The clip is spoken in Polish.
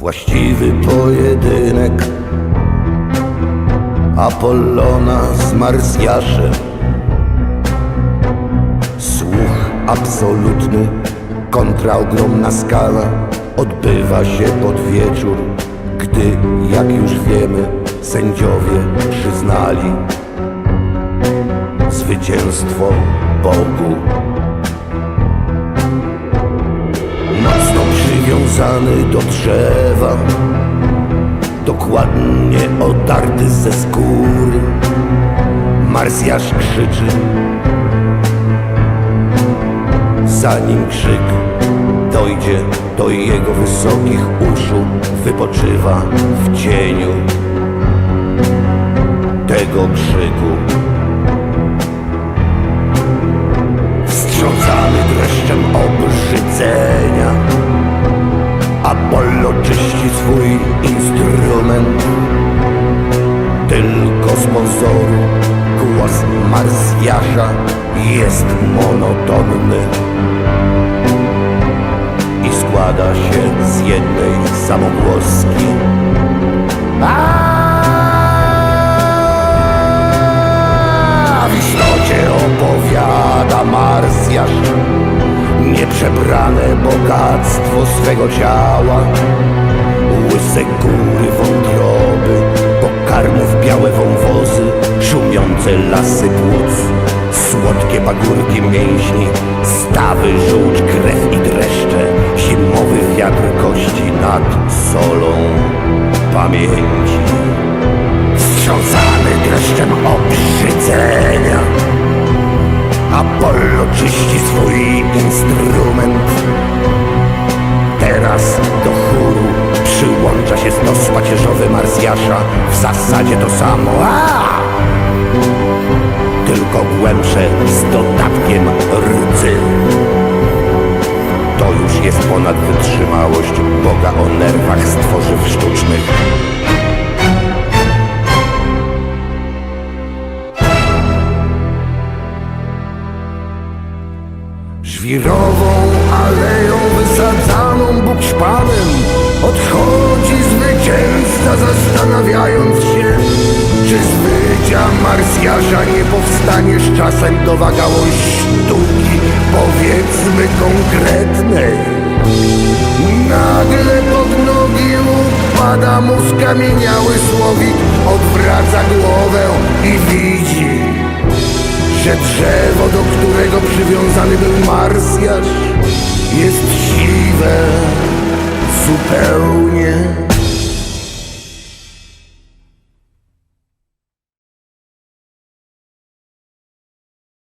Właściwy pojedynek. Apollona z Marsjaszem Słuch absolutny kontra ogromna skala Odbywa się pod wieczór Gdy, jak już wiemy, sędziowie przyznali Zwycięstwo Bogu przywiązany do drzewa. Dokładnie odarty ze skóry. Marsjasz krzyczy. Zanim krzyk dojdzie do jego wysokich uszu Wypoczywa w cieniu tego krzyku. Wstrząsany głos Marsjasza jest monotonny I składa się z jednej samogłoski. A w istocie opowiada Marsjasz Nieprzebrane bogactwo swego ciała. Łyse góry wątroby Pokarmów białe wąwozy Szumiące lasy pagórki mięśni Stawy, żółć, krew i dreszcze Zimowy wiatr kości nad solą pamięci. Wstrząsany dreszczem obrzydzenia. Apollo czyści swój instrument. Teraz do chóru przyłącza się stos pacierzowy Marsjasza. W zasadzie to samo! Tylko głębsze z dodatkiem rdzy. To już jest ponad wytrzymałość Boga o nerwach stworzyw sztucznych. Żwirową aleją wysadzaną bukszpanem Odchodzi zwycięzca zastanawiając się z bycia Marsjasza nie powstanie z czasem. Dowaгаłość sztuki Powiedzmy konkretnej. Nagle pod nogi upada mu skamieniały słowik Odwraca głowę i widzi że drzewo, do którego przywiązany był Marsjasz, jest siwe zupełnie